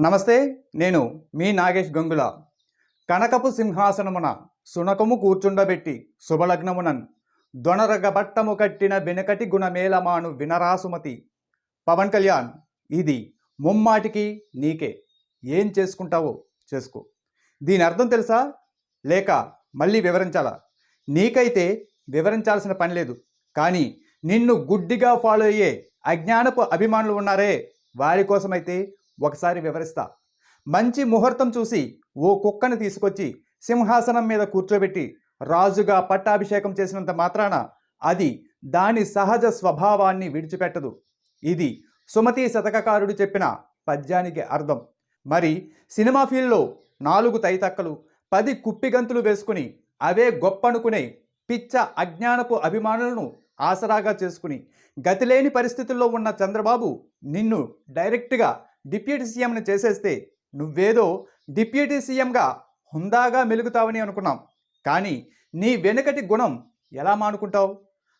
నమస్తే నేను మీ నాగేష్ గంగుల. కనకపు సింహాసనమున సునకము కూర్చుండబెట్టి శుభలగ్నమునన్ దొనరగబట్టము కట్టిన వెనకటి గుణమేలమాను వినరాసుమతి. పవన్ కళ్యాణ్ ఇది ముమ్మాటికి నీకే. ఏం చేసుకుంటావో చేసుకో. దీని అర్థం తెలుసా? లేక మళ్ళీ వివరించాలా? నీకైతే వివరించాల్సిన పని లేదు. కానీ నిన్ను గుడ్డిగా ఫాలో అయ్యే అజ్ఞానపు అభిమానులు ఉన్నారే. వారి కోసమైతే ఒకసారి వివరిస్తా. మంచి ముహూర్తం చూసి ఓ కుక్కను తీసుకొచ్చి సింహాసనం మీద కూర్చోబెట్టి రాజుగా పట్టాభిషేకం చేసినంత మాత్రాన అది దాని సహజ స్వభావాన్ని విడిచిపెట్టదు. ఇది సుమతి శతకకారుడు చెప్పిన పద్యానికి అర్థం. మరి సినిమా ఫీల్డ్లో నాలుగు తైతక్కలు పది కుప్పిగంతులు వేసుకుని అవే గొప్ప అనుకునే పిచ్చ అజ్ఞానపు అభిమానులను ఆసరాగా చేసుకుని గతిలేని పరిస్థితుల్లో ఉన్న చంద్రబాబు నిన్ను డైరెక్ట్గా డిప్యూటీ సీఎంను చేసేస్తే నువ్వేదో డిప్యూటీ సీఎంగా హుందాగా మెలుగుతావని అనుకున్నాం. కానీ నీ వెనుకటి గుణం ఎలా మానుకుంటావు?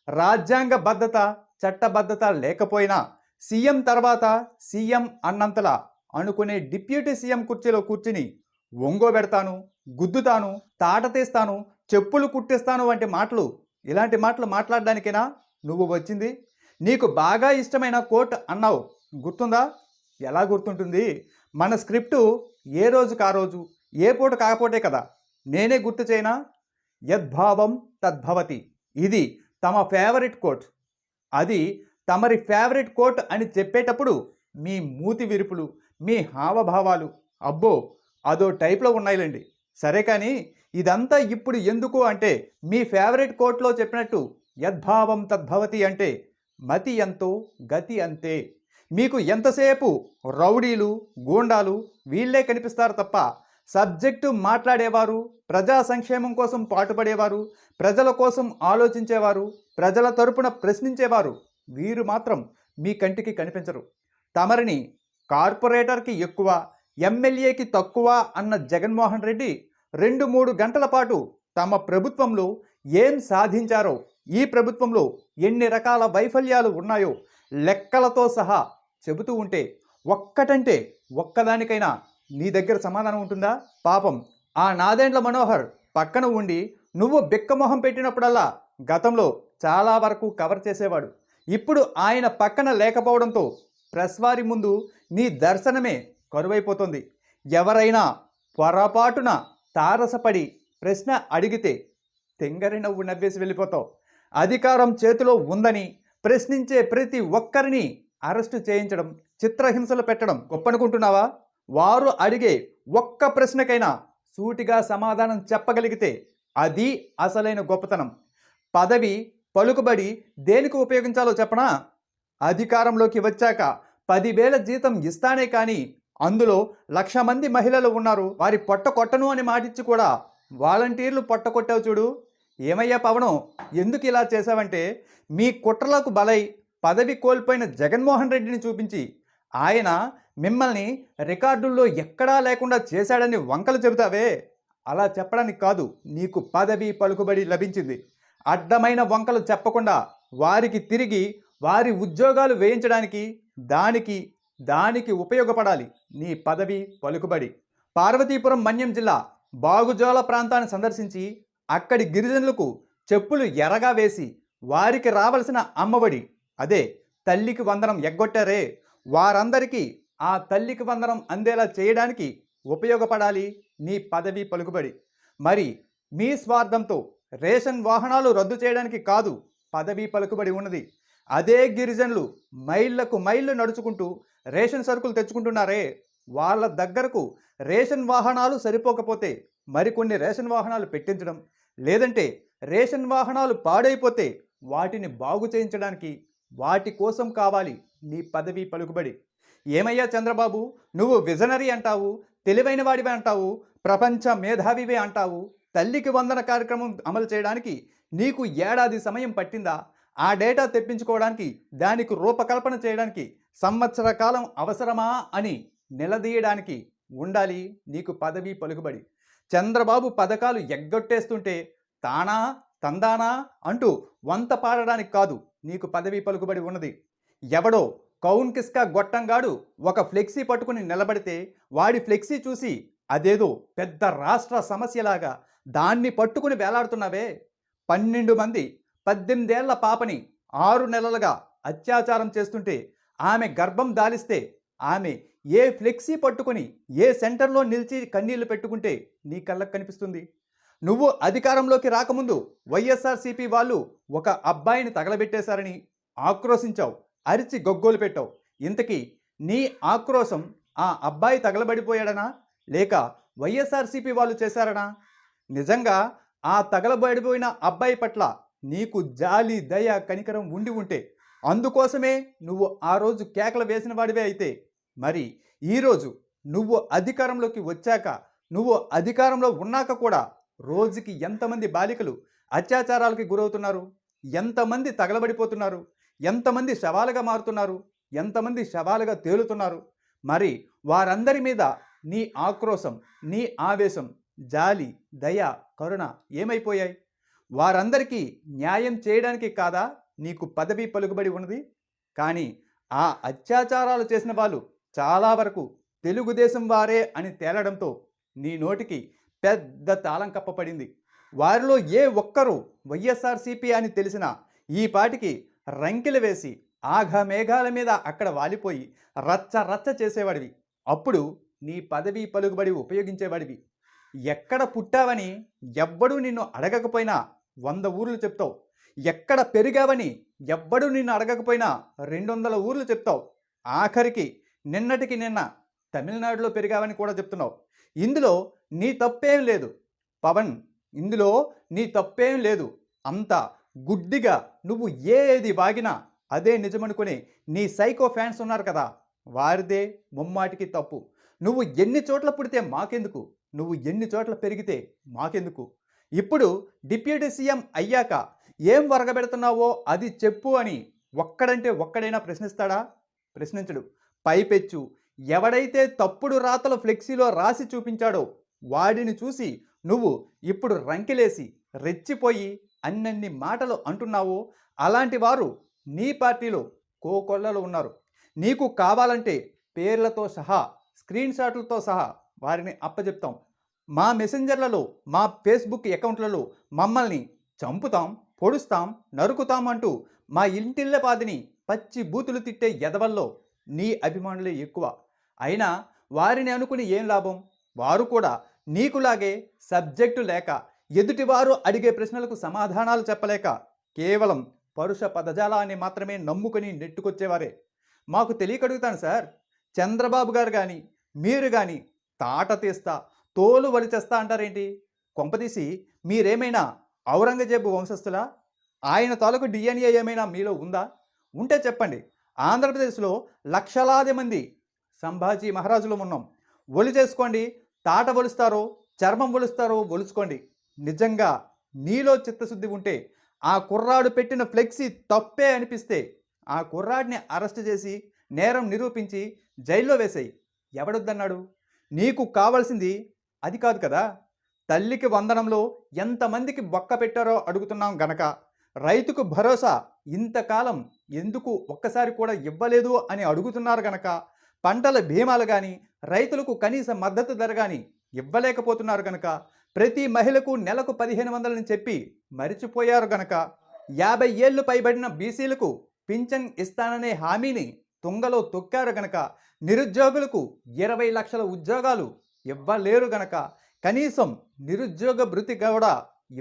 రాజ్యాంగ బద్ధత చట్టబద్ధత లేకపోయినా సీఎం తర్వాత సీఎం అన్నంతలా అనుకునే డిప్యూటీ సీఎం కుర్చీలో కూర్చుని ఒంగోబెడతాను గుద్దుతాను తాట తీస్తాను చెప్పులు కుట్టిస్తాను వంటి మాటలు ఇలాంటి మాటలు మాట్లాడడానికేనా నువ్వు వచ్చింది? నీకు బాగా ఇష్టమైన కోట్ అన్నావు. గుర్తుందా? ఎలా గుర్తుంటుంది? మన స్క్రిప్టు ఏ రోజుకు ఆ రోజు? ఏ పూట కాకపోతే కదా? నేనే గుర్తు చేయనా? యద్భావం తద్భవతి ఇది తమ ఫేవరెట్ కోట్. అది తమరి ఫేవరెట్ కోట్ అని చెప్పేటప్పుడు మీ మూతి విరుపులు మీ హావభావాలు అబ్బో అదో టైప్లో ఉన్నాయిలండి. సరే కానీ ఇదంతా ఇప్పుడు ఎందుకు అంటే మీ ఫేవరెట్ కోట్లో చెప్పినట్టు యద్భావం తద్భవతి అంటే మతి ఎంతో గతి అంతే. మీకు ఎంతసేపు రౌడీలు గూండాలు వీళ్ళే కనిపిస్తారు తప్ప సబ్జెక్టు మాట్లాడేవారు ప్రజా సంక్షేమం కోసం పాటుపడేవారు ప్రజల కోసం ఆలోచించేవారు ప్రజల తరపున ప్రశ్నించేవారు వీరు మాత్రం మీ కంటికి కనిపించరు. తమరిని కార్పొరేటర్కి ఎక్కువ ఎమ్మెల్యేకి తక్కువ అన్న జగన్మోహన్ రెడ్డి రెండు మూడు గంటల పాటు తమ ప్రభుత్వంలో ఏం సాధించారో ఈ ప్రభుత్వంలో ఎన్ని రకాల వైఫల్యాలు ఉన్నాయో లెక్కలతో సహా చెబుతూ ఉంటే ఒక్కటంటే ఒక్కదానికైనా నీ దగ్గర సమాధానం ఉంటుందా? పాపం. ఆ నాదేండ్ల మనోహర్ పక్కన ఉండి నువ్వు బిక్కమొహం పెట్టినప్పుడల్లా గతంలో చాలా వరకు కవర్ చేసేవాడు. ఇప్పుడు ఆయన పక్కన లేకపోవడంతో ప్రెస్ వారి ముందు నీ దర్శనమే కరువైపోతుంది. ఎవరైనా పొరపాటున తారసపడి ప్రశ్న అడిగితే తెంగరి నవ్వు నవ్వేసి వెళ్ళిపోతావు. అధికారం చేతిలో ఉందని ప్రశ్నించే ప్రతి ఒక్కరిని అరెస్టు చేయించడం చిత్రహింసలు పెట్టడం గొప్పనుకుంటున్నావా? వారు అడిగే ఒక్క ప్రశ్నకైనా సూటిగా సమాధానం చెప్పగలిగితే అది అసలైన గొప్పతనం. పదవి పలుకుబడి దేనికి ఉపయోగించాలో చెప్పనా? అధికారంలోకి వచ్చాక పదివేల జీతం ఇస్తానే కానీ అందులో లక్ష మంది మహిళలు ఉన్నారు. వారి పొట్ట కొట్టను అని మాటిచ్చి కూడా వాలంటీర్లు పొట్ట కొట్టావు చూడు. ఏమయ్యా పవనం? ఎందుకు ఇలా చేశావంటే మీ కుట్రలకు బలై పదవి కోల్పోయిన జగన్మోహన్ రెడ్డిని చూపించి ఆయన మిమ్మల్ని రికార్డుల్లో ఎక్కడా లేకుండా చేశాడని వంకలు చెబుతావే? అలా చెప్పడానికి కాదు నీకు పదవి పలుకుబడి లభించింది. అడ్డమైన వంకలు చెప్పకుండా వారికి తిరిగి వారి ఉద్యోగాలు వేయించడానికి దానికి దానికి ఉపయోగపడాలి నీ పదవి పలుకుబడి. పార్వతీపురం మన్యం జిల్లా బాగుజోల ప్రాంతాన్ని సందర్శించి అక్కడి గిరిజనులకు చెప్పులు ఎరగా వేసి వారికి రావలసిన అమ్మఒడి అదే తల్లికి వందనం ఎగ్గొట్టారే. వారందరికీ ఆ తల్లికి వందనం అందేలా చేయడానికి ఉపయోగపడాలి. నీ పదవి పలుకుబడి. మరి మీ స్వార్థంతో రేషన్ వాహనాలు రద్దు చేయడానికి కాదు పదవి పలుకుబడి ఉన్నది. అదే గిరిజనులు మైళ్ళకు మైళ్ళు నడుచుకుంటూ రేషన్ సరుకులు తెచ్చుకుంటున్నారే. వాళ్ళ దగ్గరకు రేషన్ వాహనాలు సరిపోకపోతే మరికొన్ని రేషన్ వాహనాలు పెట్టించడం. లేదంటే రేషన్ వాహనాలు పాడైపోతే వాటిని బాగు చేయించడానికి వాటి కోసం కావాలి నీ పదవి పలుకుబడి. ఏమయ్యా చంద్రబాబు? నువ్వు విజనరీ అంటావు తెలివైన వాడివే అంటావు ప్రపంచ మేధావివే అంటావు. తల్లికి వందన కార్యక్రమం అమలు చేయడానికి నీకు ఏడాది సమయం పట్టిందా? ఆ డేటా తెప్పించుకోవడానికి దానికి రూపకల్పన చేయడానికి సంవత్సర కాలం అవసరమా అని నిలదీయడానికి ఉండాలి నీకు పదవి పలుకుబడి. చంద్రబాబు పథకాలు ఎగ్గొట్టేస్తుంటే తానా తందానా అంటూ వంత పాడడానికి కాదు నీకు పదవి పలుకుబడి ఉన్నది. ఎవడో కౌన్ కిస్కా గొట్టంగాడు ఒక ఫ్లెక్సీ పట్టుకుని నిలబడితే వాడి ఫ్లెక్సీ చూసి అదేదో పెద్ద రాష్ట్ర సమస్యలాగా దాన్ని పట్టుకుని వేలాడుతున్నావే. పన్నెండు మంది పద్దెనిమిదేళ్ళ పాపని ఆరు నెలలుగా అత్యాచారం చేస్తుంటే ఆమె గర్భం దాలిస్తే ఆమె ఏ ఫ్లెక్సీ పట్టుకుని ఏ సెంటర్లో నిలిచి కన్నీళ్ళు పెట్టుకుంటే నీ కళ్ళకు కనిపిస్తుంది? నువ్వు అధికారంలోకి రాకముందు వైఎస్ఆర్సీపీ వాళ్ళు ఒక అబ్బాయిని తగలబెట్టేశారని ఆక్రోశించావు అరిచి గొగ్గోలు పెట్టావు. ఇంతకీ నీ ఆక్రోశం ఆ అబ్బాయి తగలబడిపోయాడనా? లేక వైఎస్ఆర్సీపీ వాళ్ళు చేశారనా? నిజంగా ఆ తగలబడిపోయిన అబ్బాయి పట్ల నీకు జాలి దయ కనికరం ఉండి ఉంటే అందుకోసమే నువ్వు ఆ రోజు కేకలు వేసిన వాడివే అయితే. మరి ఈరోజు నువ్వు అధికారంలోకి వచ్చాక నువ్వు అధికారంలో ఉన్నాక కూడా రోజుకి ఎంతమంది బాలికలు అత్యాచారాలకి గురవుతున్నారు? ఎంతమంది తగలబడిపోతున్నారు? ఎంతమంది శవాలుగా మారుతున్నారు? ఎంతమంది శవాలుగా తేలుతున్నారు? మరి వారందరి మీద నీ ఆక్రోశం నీ ఆవేశం జాలి దయ కరుణ ఏమైపోయాయి? వారందరికీ న్యాయం చేయడానికి కాదా నీకు పదవి పలుకుబడి ఉన్నది? కానీ ఆ అత్యాచారాలు చేసిన వాళ్ళు చాలా వరకు తెలుగుదేశం వారే అని తేలడంతో నీ నోటికి పెద్ద తాళం కప్పపడింది వారిలో ఏ ఒక్కరూ వైఎస్ఆర్సీపీ అని తెలిసిన ఈ పాటికి రంకెలు వేసి ఆఘ మేఘాల మీద అక్కడ వాలిపోయి రచ్చ రచ్చ చేసేవాడివి. అప్పుడు నీ పదవి పలుకుబడి ఉపయోగించేవాడివి. ఎక్కడ పుట్టావని ఎవ్వడూ నిన్ను అడగకపోయినా వంద ఊర్లు చెప్తావు. ఎక్కడ పెరిగావని ఎవ్వడూ నిన్ను అడగకపోయినా రెండు వందల ఊర్లు చెప్తావు. ఆఖరికి నిన్నటికి నిన్న తమిళనాడులో పెరిగావని కూడా చెప్తున్నావు. ఇందులో నీ తప్పేం లేదు. పవన్ ఇందులో నీ తప్పేం లేదు. అంత గుడ్డిగా నువ్వు ఏది వాగినా అదే నిజమనుకుని నీ సైకో ఫ్యాన్స్ ఉన్నారు కదా వారిదే ముమ్మాటికి తప్పు. నువ్వు ఎన్ని చోట్ల పుడితే మాకెందుకు? నువ్వు ఎన్ని చోట్ల పెరిగితే మాకెందుకు? ఇప్పుడు డిప్యూటీ సీఎం అయ్యాక ఏం వరగబెడుతున్నావో అది చెప్పు అని ఒక్కడంటే ఒక్కడైనా ప్రశ్నిస్తాడా? ప్రశ్నించడు. పైపెచ్చు. ఎవడైతే తప్పుడు రాతలు ఫ్లెక్సీలో రాసి చూపించాడో వాడిని చూసి నువ్వు ఇప్పుడు రంకిలేసి రెచ్చిపోయి అన్నన్ని మాటలు అంటున్నావు? అలాంటి వారు నీ పార్టీలో కోకొల్లలు ఉన్నారు. నీకు కావాలంటే పేర్లతో సహా స్క్రీన్ షాట్లతో సహా వారిని అప్పజెప్తాం. మా మెసెంజర్లలో మా ఫేస్బుక్ అకౌంట్లలో మమ్మల్ని చంపుతాం పొడుస్తాం నరుకుతాం అంటూ మా ఇంటిల్లపాదిని పచ్చి బూతులు తిట్టే ఎదవల్లో నీ అభిమానులే ఎక్కువ. అయినా వారిని అనుకుని ఏం లాభం? వారు కూడా నీకులాగే సబ్జెక్టు లేక ఎదుటివారు అడిగే ప్రశ్నలకు సమాధానాలు చెప్పలేక కేవలం పరుష పదజాలాన్ని మాత్రమే నమ్ముకొని నెట్టుకొచ్చేవారే. మాకు తెలియకడుగుతాను సార్. చంద్రబాబు గారు కానీ మీరు కానీ తాట తీస్తా తోలు వలిచేస్తా అంటారేంటి? కొంపదీసి మీరేమైనా ఔరంగజేబు వంశస్థులా? ఆయన తాలూకు డిఎన్ఏ ఏమైనా మీలో ఉందా? ఉంటే చెప్పండి. ఆంధ్రప్రదేశ్లో లక్షలాది మంది సంభాజీ మహారాజులు ఉన్నాం. ఒలి చేసుకోండి తాట ఒలుస్తారో చర్మం ఒలుస్తారో ఒలుచుకోండి నిజంగా నీలో చిత్తశుద్ధి ఉంటే ఆ కుర్రాడు పెట్టిన ఫ్లెక్సీ తప్పే అనిపిస్తే ఆ కుర్రాడిని అరెస్ట్ చేసి నేరం నిరూపించి జైల్లో వేసాయి. ఎవడొద్దన్నాడు? నీకు కావాల్సింది అది కాదు కదా? తల్లికి వందనంలో ఎంతమందికి బొక్క పెట్టారో అడుగుతున్నాం గనక రైతుకు భరోసా ఇంతకాలం ఎందుకు ఒక్కసారి కూడా ఇవ్వలేదు అని అడుగుతున్నారు గనక పంటల బీమాలు కానీ రైతులకు కనీస మద్దతు ధర కానీ ఇవ్వలేకపోతున్నారు కనుక ప్రతి మహిళకు నెలకు పదిహేను వందలని చెప్పి మరిచిపోయారు గనక యాభై ఏళ్ళు పైబడిన బీసీలకు పింఛన్ ఇస్తాననే హామీని తుంగలో తొక్కారు గనక నిరుద్యోగులకు ఇరవై లక్షల ఉద్యోగాలు ఇవ్వలేరు గనక కనీసం నిరుద్యోగ భృతి కూడా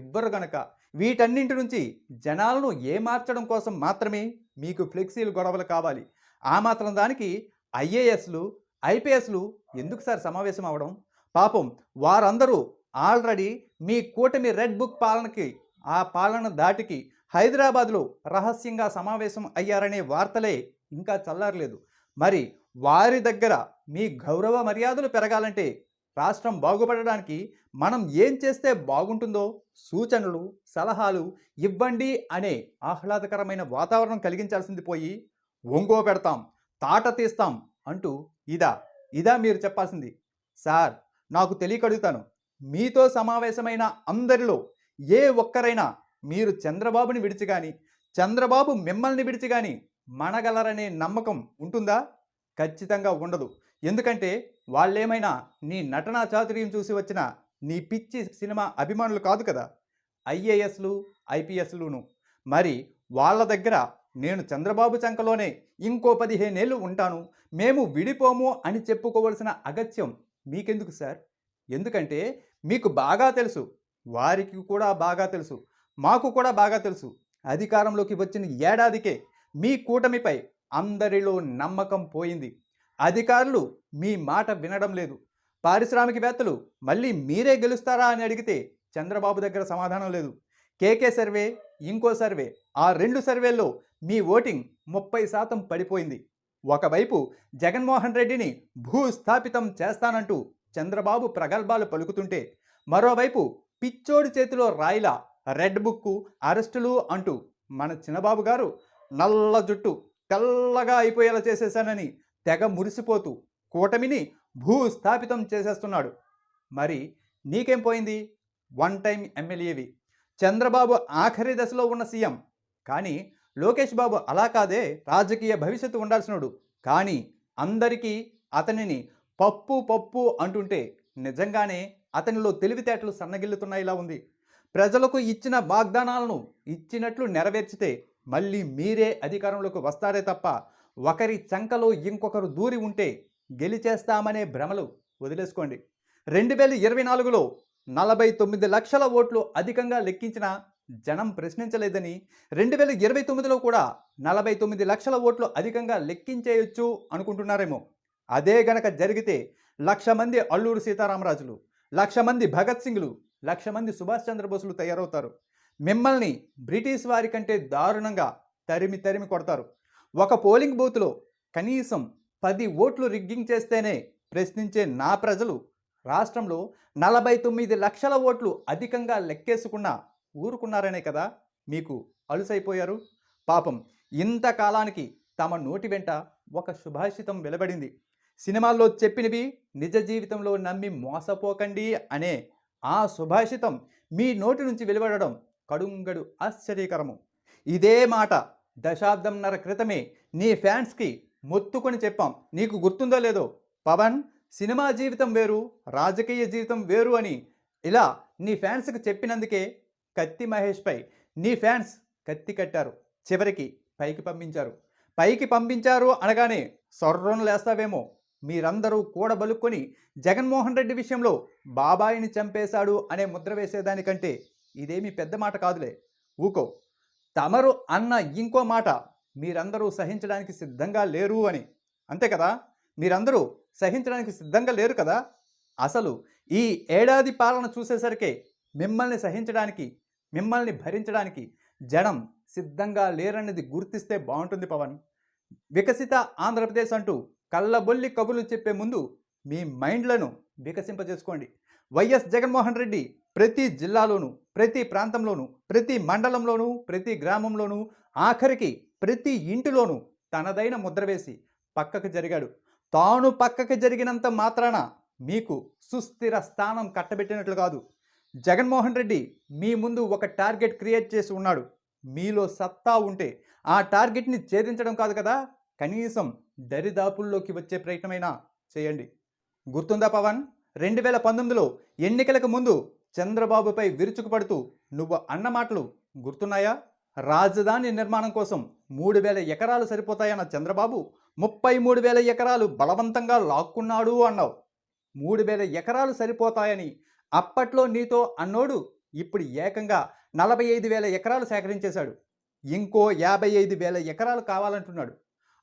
ఇవ్వరు గనక వీటన్నింటి నుంచి జనాలను ఏమార్చడం కోసం మాత్రమే మీకు ఫ్లెక్సీలు గొడవలు కావాలి. ఆ మాత్రం దానికి ఐఏఎస్లు ఐపీఎస్లు ఎందుకు సార్ సమావేశం అవడం? పాపం వారందరూ ఆల్రెడీ మీ కూటమి రెడ్ బుక్ పాలనకి ఆ పాలన దాటికి హైదరాబాద్లో రహస్యంగా సమావేశం అయ్యారనే వార్తలే ఇంకా చల్లారలేదు. మరి వారి దగ్గర మీ గౌరవ మర్యాదలు పెరగాలంటే రాష్ట్రం బాగుపడడానికి మనం ఏం చేస్తే బాగుంటుందో సూచనలు సలహాలు ఇవ్వండి అనే ఆహ్లాదకరమైన వాతావరణం కలిగించాల్సింది పోయి ఒంగో పెడతాం. తాట తీస్తాం అంటూ ఇదా ఇదా మీరు చెప్పాల్సింది. సార్ నాకు తెలియకడుగుతాను. మీతో సమావేశమైన అందరిలో ఏ ఒక్కరైనా మీరు చంద్రబాబుని విడిచి కానీ చంద్రబాబు మిమ్మల్ని విడిచి కానీ మనగలరనే నమ్మకం ఉంటుందా? ఖచ్చితంగా ఉండదు. ఎందుకంటే వాళ్ళేమైనా నీ నటనా చాతుర్యం చూసి వచ్చిన నీ పిచ్చి సినిమా అభిమానులు కాదు కదా. ఐఏఎస్లు ఐపీఎస్లును. మరి వాళ్ళ దగ్గర నేను చంద్రబాబు చంకలోనే ఇంకో పదిహేనేళ్ళు ఉంటాను. మేము విడిపోము అని చెప్పుకోవలసిన అగత్యం మీకెందుకు సార్? ఎందుకంటే మీకు బాగా తెలుసు. వారికి కూడా బాగా తెలుసు. మాకు కూడా బాగా తెలుసు. అధికారంలోకి వచ్చిన ఏడాదికే మీ కూటమిపై అందరిలో నమ్మకం పోయింది. అధికారులు మీ మాట వినడం లేదు. పారిశ్రామికవేత్తలు మళ్ళీ మీరే గెలుస్తారా అని అడిగితే చంద్రబాబు దగ్గర సమాధానం లేదు. కేకే సర్వే ఇంకో సర్వే ఆ రెండు సర్వేల్లో మీ ఓటింగ్ ముప్పై శాతం పడిపోయింది. ఒకవైపు జగన్మోహన్ రెడ్డిని భూస్థాపితం చేస్తానంటూ చంద్రబాబు ప్రగల్భాలు పలుకుతుంటే మరోవైపు పిచ్చోడి చేతిలో రాయిల రెడ్ బుక్కు అరెస్టులు అంటూ మన చిన్నబాబు గారు నల్ల జుట్టు తెల్లగా అయిపోయేలా చేసేశానని తెగ మురిసిపోతూ కూటమిని భూస్థాపితం చేసేస్తున్నాడు. మరి నీకేం పోయింది? One time ఎమ్మెల్యేవి. చంద్రబాబు ఆఖరి దశలో ఉన్న సీఎం. కానీ లోకేష్ బాబు అలా కాదే రాజకీయ భవిష్యత్తు ఉండాల్సినోడు. కానీ అందరికీ అతనిని పప్పు పప్పు అంటుంటే నిజంగానే అతనిలో తెలివితేటలు సన్నగిల్లుతున్నాయిలా ఉంది. ప్రజలకు ఇచ్చిన వాగ్దానాలను ఇచ్చినట్లు నెరవేర్చితే మళ్ళీ మీరే అధికారంలోకి వస్తారే తప్ప ఒకరి చంకలో ఇంకొకరు దూరి ఉంటే గెలిచేస్తామనే భ్రమలు వదిలేసుకోండి. రెండు వేల ఇరవై నాలుగులో నలభై తొమ్మిది లక్షల ఓట్లు అధికంగా లెక్కించిన జనం ప్రశ్నించలేదని రెండు వేల ఇరవై తొమ్మిదిలో కూడా నలభై తొమ్మిది లక్షల ఓట్లు అధికంగా లెక్కించేయొచ్చు అనుకుంటున్నారేమో. అదే గనక జరిగితే లక్ష మంది అల్లూరు సీతారామరాజులు లక్ష మంది భగత్ సింగ్లు లక్ష మంది సుభాష్ చంద్రబోసులు తయారవుతారు. మిమ్మల్ని బ్రిటిష్ వారి కంటే దారుణంగా తరిమి తరిమి కొడతారు. ఒక పోలింగ్ బూత్లో కనీసం పది ఓట్లు రిగ్గింగ్ చేస్తేనే ప్రశ్నించే నా ప్రజలు రాష్ట్రంలో నలభై తొమ్మిది లక్షల ఓట్లు అధికంగా లెక్కేసుకున్న ఊరుకున్నారనే కదా మీకు అలుసైపోయారు? పాపం ఇంతకాలానికి తమ నోటి వెంట ఒక శుభాషితం వెలబడింది. సినిమాల్లో చెప్పినవి నిజ జీవితంలో నమ్మి మోసపోకండి అనే ఆ సుభాషితం మీ నోటి నుంచి వెలువడడం కడుంగడు ఆశ్చర్యకరము. ఇదే మాట దశాబ్దంన్నర క్రితమే నీ ఫ్యాన్స్కి మొత్తుకొని చెప్పాం. నీకు గుర్తుందో లేదో? పవన్ సినిమా జీవితం వేరు రాజకీయ జీవితం వేరు అని ఇలా నీ ఫ్యాన్స్కి చెప్పినందుకే కత్తి మహేష్పై. నీ ఫ్యాన్స్ కత్తి కట్టారు. చివరికి పైకి పంపించారు. పైకి పంపించారు అనగానే సొర్రం లేస్తావేమో. మీరందరూ కూడబలుక్కొని జగన్మోహన్ రెడ్డి విషయంలో బాబాయిని చంపేశాడు అనే ముద్ర వేసేదానికంటే ఇదేమీ పెద్ద మాట కాదులే. ఊకో. తమరు అన్న ఇంకో మాట మీరందరూ సహించడానికి సిద్ధంగా లేరు అని. అంతే కదా? మీరందరూ సహించడానికి సిద్ధంగా లేరు కదా? అసలు ఈ ఏడాది పాలన చూసేసరికే మిమ్మల్ని సహించడానికి మిమ్మల్ని భరించడానికి జనం సిద్ధంగా లేరన్నది గుర్తిస్తే బాగుంటుంది పవన్. వికసిత ఆంధ్రప్రదేశ్ అంటూ కళ్ళబొల్లి కబుర్లు చెప్పే ముందు మీ మైండ్లను వికసింపజేసుకోండి. వైఎస్ జగన్మోహన్ రెడ్డి ప్రతి జిల్లాలోనూ ప్రతి ప్రాంతంలోనూ ప్రతి మండలంలోనూ ప్రతి గ్రామంలోనూ ఆఖరికి ప్రతి ఇంటిలోనూ తనదైన ముద్ర వేసి పక్కకు జరిగాడు. తాను పక్కకు జరిగినంత మాత్రాన మీకు సుస్థిర స్థానం కట్టబెట్టినట్లు కాదు. జగన్మోహన్ రెడ్డి మీ ముందు ఒక టార్గెట్ క్రియేట్ చేసి ఉన్నాడు. మీలో సత్తా ఉంటే ఆ టార్గెట్ని ఛేదించడం కాదు కదా? కనీసం దరిదాపుల్లోకి వచ్చే ప్రయత్నమైనా చేయండి. గుర్తుందా పవన్? రెండు వేల పంతొమ్మిదిలో ఎన్నికలకు ముందు చంద్రబాబుపై విరుచుకుపడుతూ నువ్వు అన్న మాటలు గుర్తున్నాయా? రాజధాని నిర్మాణం కోసం మూడు వేల ఎకరాలు సరిపోతాయన్న చంద్రబాబు ముప్పై మూడు వేల ఎకరాలు బలవంతంగా లాక్కున్నాడు అన్నావు. మూడు వేల ఎకరాలు సరిపోతాయని అప్పట్లో నీతో అన్నోడు ఇప్పుడు ఏకంగా నలభై ఐదు వేల ఎకరాలు సేకరించేశాడు. ఇంకో యాభై ఐదు వేల ఎకరాలు కావాలంటున్నాడు.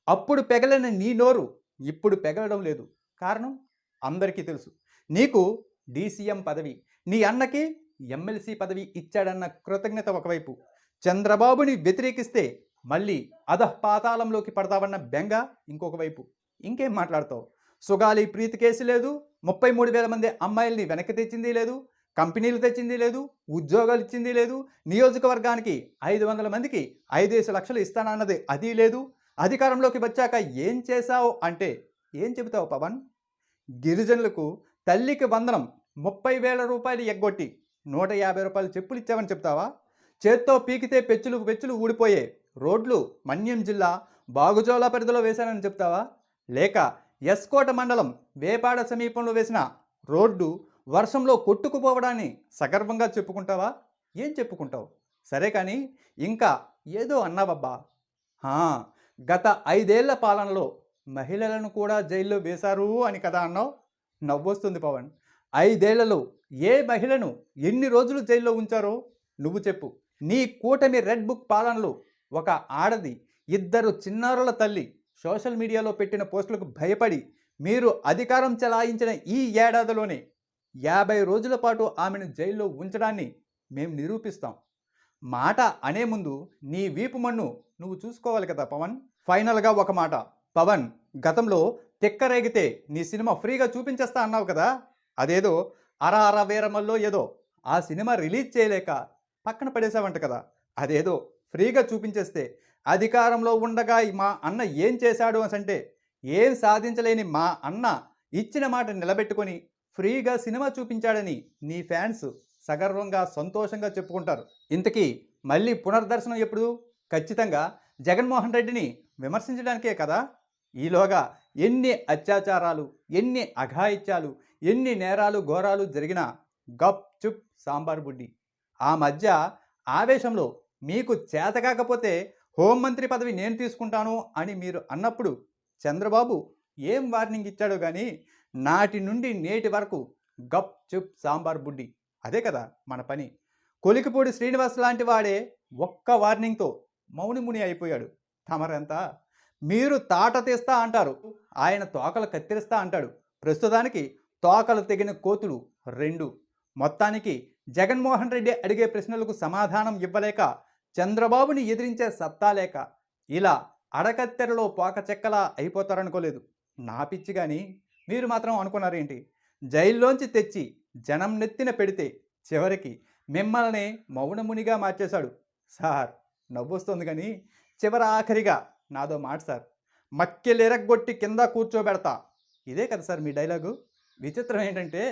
అప్పుడు పెగలిన నీ నోరు ఇప్పుడు పెగలడం లేదు. కారణం? అందరికీ తెలుసు. నీకు డీసీఎం పదవి నీ అన్నకి ఎమ్మెల్సీ పదవి ఇచ్చాడన్న కృతజ్ఞత ఒకవైపు. చంద్రబాబుని వ్యతిరేకిస్తే మళ్ళీ అధపాతాళంలోకి పడతావన్న బెంగ ఇంకొక వైపు ఇంకేం మాట్లాడతావు? సుగాలి ప్రీతి కేసు లేదు. ముప్పై మూడు వేల మంది అమ్మాయిల్ని వెనక్కి తెచ్చింది లేదు. కంపెనీలు తెచ్చింది లేదు. ఉద్యోగాలు ఇచ్చింది లేదు. నియోజకవర్గానికి ఐదు వందల మందికి ఐదేసి లక్షలు ఇస్తానన్నది అది లేదు. అధికారంలోకి వచ్చాక ఏం చేశావు అంటే ఏం చెబుతావు పవన్? గిరిజనులకు తల్లికి వందనం ముప్పై వేల రూపాయలు ఎగ్గొట్టి నూట యాభై రూపాయలు చెప్పులు ఇచ్చావని చెప్తావా? చేత్తో పీకితే పెచ్చులు పెచ్చులు ఊడిపోయే రోడ్లు మన్యం జిల్లా బాగుజోలా పరిధిలో వేశానని చెప్తావా? లేక ఎస్కోట మండలం వేపాడ సమీపంలో వేసిన రోడ్డు వర్షంలో కొట్టుకుపోవడాన్ని సగర్వంగా చెప్పుకుంటావా? ఏం చెప్పుకుంటావు? సరే కానీ ఇంకా ఏదో అన్నావబ్బా. గత ఐదేళ్ళ పాలనలో మహిళలను కూడా జైల్లో వేశారు అని కదా అన్నావు? నవ్వొస్తుంది పవన్. ఐదేళ్ళలో ఏ మహిళను ఎన్ని రోజులు జైల్లో ఉంచారో? నువ్వు చెప్పు. నీ కూటమి రెడ్ బుక్ పాలనలో ఒక ఆడది ఇద్దరు చిన్నారుల తల్లి సోషల్ మీడియాలో పెట్టిన పోస్టులకు భయపడి మీరు అధికారం చెలాయించిన ఈ ఏడాదిలోనే యాభై రోజుల పాటు ఆమెను జైల్లో ఉంచడాన్ని మేము నిరూపిస్తాం. మాట అనే ముందు నీ వీపు మన్ను నువ్వు చూసుకోవాలి కదా పవన్. ఫైనల్గా ఒక మాట. పవన్ గతంలో తిక్కరేగితే నీ సినిమా ఫ్రీగా చూపించేస్తా అన్నావు కదా? అదేదో అర అర వీరమల్లో ఏదో ఆ సినిమా రిలీజ్ చేయలేక పక్కన పడేసావంట కదా? అదేదో ఫ్రీగా చూపించేస్తే అధికారంలో ఉండగా మా అన్న ఏం చేశాడు అంటే ఏం సాధించలేని మా అన్న ఇచ్చిన మాట నిలబెట్టుకొని ఫ్రీగా సినిమా చూపించాడని నీ ఫ్యాన్స్ సగర్వంగా సంతోషంగా చెప్పుకుంటారు. ఇంతకీ మళ్ళీ పునర్దర్శనం ఎప్పుడు? ఖచ్చితంగా జగన్మోహన్ రెడ్డిని విమర్శించడానికే కదా? ఈలోగా ఎన్ని అత్యాచారాలు ఎన్ని అఘాయిత్యాలు ఎన్ని నేరాలు ఘోరాలు జరిగినా గప్ చుప్ సాంబార్ బుడ్డి. ఆ మధ్య ఆవేశంలో మీకు చేతకాకపోతే హోంమంత్రి పదవి నేను తీసుకుంటాను అని మీరు అన్నప్పుడు చంద్రబాబు ఏం వార్నింగ్ ఇచ్చాడో కానీ నాటి నుండి నేటి వరకు గప్ చుప్ సాంబార్ బుడ్డి. అదే కదా మన పని. కొలికిపూడి శ్రీనివాస్ లాంటి వాడే ఒక్క వార్నింగ్తో మౌనిముని అయిపోయాడు. తమరంతా మీరు తాట తీస్తా అంటారు ఆయన తోకలు కత్తిరిస్తా అంటాడు. ప్రస్తుతానికి తోకలు తెగిన కోతులు రెండు. మొత్తానికి జగన్మోహన్ రెడ్డి అడిగే ప్రశ్నలకు సమాధానం ఇవ్వలేక చంద్రబాబుని ఎదిరించే సత్తా లేక ఇలా అడకత్తెరలో పోకచెక్కలా అయిపోతారనుకోలేదు. నా పిచ్చి కానీ మీరు మాత్రం అనుకున్నారేంటి? జైల్లోంచి తెచ్చి జనం నెత్తిన పెడితే చివరికి మిమ్మల్ని మౌనమునిగా మార్చేశాడు. సార్ నవ్వొస్తుంది కానీ చివర ఆఖరిగా నాదో మాట సార్. మక్కెలిరగొట్టి కింద కూర్చోబెడతా. ఇదే కదా సార్ మీ డైలాగు? విచిత్రం ఏంటంటే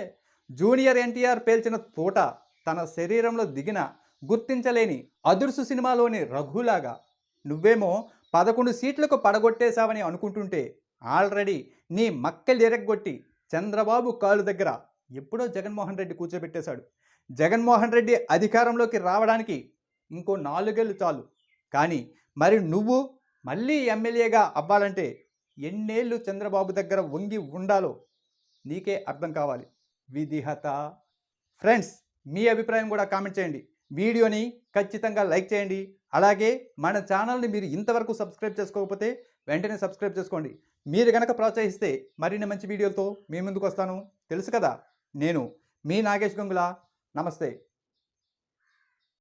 జూనియర్ ఎన్టీఆర్ పేల్చిన తోట తన శరీరంలో దిగిన గుర్తించలేని అదుర్సు సినిమాలోని రఘులాగా. నువ్వేమో పదకొండు సీట్లకు పడగొట్టేశావని అనుకుంటుంటే ఆల్రెడీ నీ మక్కలు ఎరగొట్టి చంద్రబాబు కాలు దగ్గర ఎప్పుడో జగన్మోహన్ రెడ్డి కూర్చోబెట్టేశాడు. జగన్మోహన్ రెడ్డి అధికారంలోకి రావడానికి ఇంకో నాలుగేళ్ళు చాలు. కానీ మరి నువ్వు మళ్ళీ ఎమ్మెల్యేగా అవ్వాలంటే ఎన్నేళ్ళు చంద్రబాబు దగ్గర వంగి ఉండాలో నీకే అర్థం కావాలి. విధిహత. ఫ్రెండ్స్ మీ అభిప్రాయం కూడా కామెంట్ చేయండి. వీడియోని ఖచ్చితంగా లైక్ చేయండి. అలాగే మన ఛానల్ని మీరు ఇంతవరకు సబ్స్క్రైబ్ చేసుకోకపోతే వెంటనే సబ్స్క్రైబ్ చేసుకోండి. మీరు కనుక ప్రోత్సహిస్తే మరిన్ని మంచి వీడియోలతో మీ ముందుకు వస్తాను. తెలుసు కదా నేను మీ నాగేష్ గంగుల. నమస్తే.